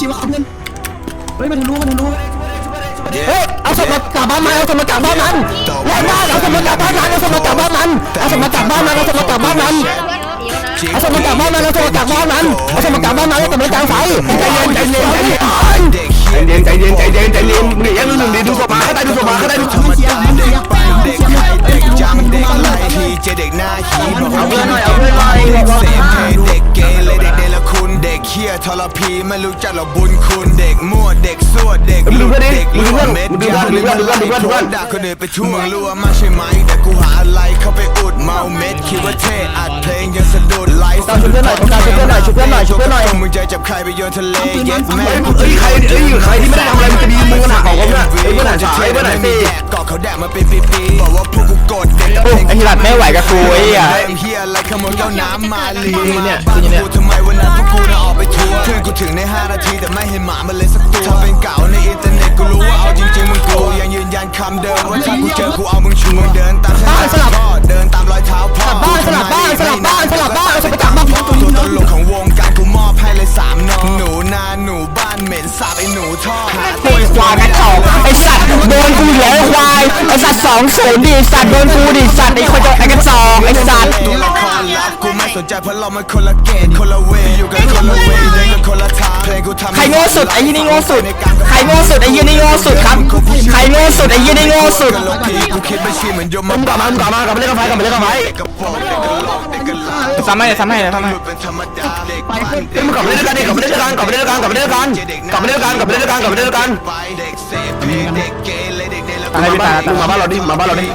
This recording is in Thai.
ชิวเอาเพื่อนเฮ้ยมันทะลุมันทะลุเฮ้ยเอาสมากลับบ้านมันเอาสมากลับบ้านมันแรงมากเอาสมากลับบ้านมันเอาสมากลับบ้านมันเอาสมากลับบ้านมันเอาสมากลับบ้านมันเอาสมากลับบ้านมันเอาสมากลับบ้านมันเอาสมากลับบ้านมันแล้วแต่ไม่กลางไฟใจเย็นใจเย็นใจเย็นใจเย็นใจเย็นใจเย็น ยทรพีไม่รู้จักหรอกบุญคุณเด็กมั่วเด็กซั่วเด็กลุกเด็กลุกเม็ดยาลุกไล่คนด่าคนอื่นไปทั่วรู้ว่ามาใช่ไหมแต่กูหาอะไรเข้าไปอุดเมาเม็ดคิดว่าเท่อัดเพลงยังสะดุดไลฟ์มึงใจจับใครไปโยนทะเลเย็ดแม่เอ้ยใครเอ้ยใครที่ไม่ได้ทำอะไรมันจะดีมึงหนักของเขาเนี่ยเอ้ยมึงหนักฉายมึงหนักตีกอกเขาแดกมาเป็นปีๆบอกว่าพวกกูกดเด็กโอ้ไอ้ที่รัดไม่ไหวกับกูไอ้อะเฮียอะไรขโมยแก้วน้ำมาลีเนี่ยบ้านกูทำไมวั ถึงใน 5 นาที แต่ไม่เห็นหมามันเลยสักตัวถ้าเป็นเก่าในอินเทอร์เน็ตกูรู้ว่าเอาจริงๆมึงกูยังยืนยันคำเดิมว่าถ้ากูเจอกูเอามึงชูมึงเดินตามเส้นทางพ่อเดินตามรอยเท้าพ่อบ้านสลับบ้านสลับบ้านสลับบ้านเอาสมากลับบ้านตัวตลกของวงการกูมอบให้เลยสามนอหนูนาหนูบ้านเหม็นสาบไอ้หนูท่อโวยควายกระจอกไอสัตว์โดนกูอยู่แล้วควายไอสัตว์สองศูนย์ดิสัตว์โดนกูดิสัตว์ไอคนจะไอกระจอกไอสัตว์ สนใจเพราะเรามันคนละเกตคนละเวอยู่กันคนละเวเดินกันคนละทางเพลงกูทำใครโง่สุดไอ้ยี่นี่โง่สุด ใครโง่สุดไอ้ยี่นี่โง่สุดครับ ใครโง่สุดไอ้ยี่นี่โง่สุดกูคิดไม่ใช่เหมือนยมมึงกลับมามึงกลับมากลับมาเล่นกับไฟกลับมาเล่นกับไฟกระป๋องเด็กกระหลอกเด็กกระลาซ้ำให้ซ้ำให้ซ้ำให้เป็นธรรมดาเด็กไปเอ้ยมึงกลับมาเล่นด้วยกันดิกลับมาเล่นด้วยกันกลับมาเล่นด้วยกันกลับมาเล่นด้วยกันกลับมาเล่นด้วยกันกลับมาเล่นด้วยกันกลับมาเล่นด้วยกันไปเด็กเสพเพลงเด็กเกเรเด็กเนรมึงมาบ้านเราดิมาบ้านเราดิ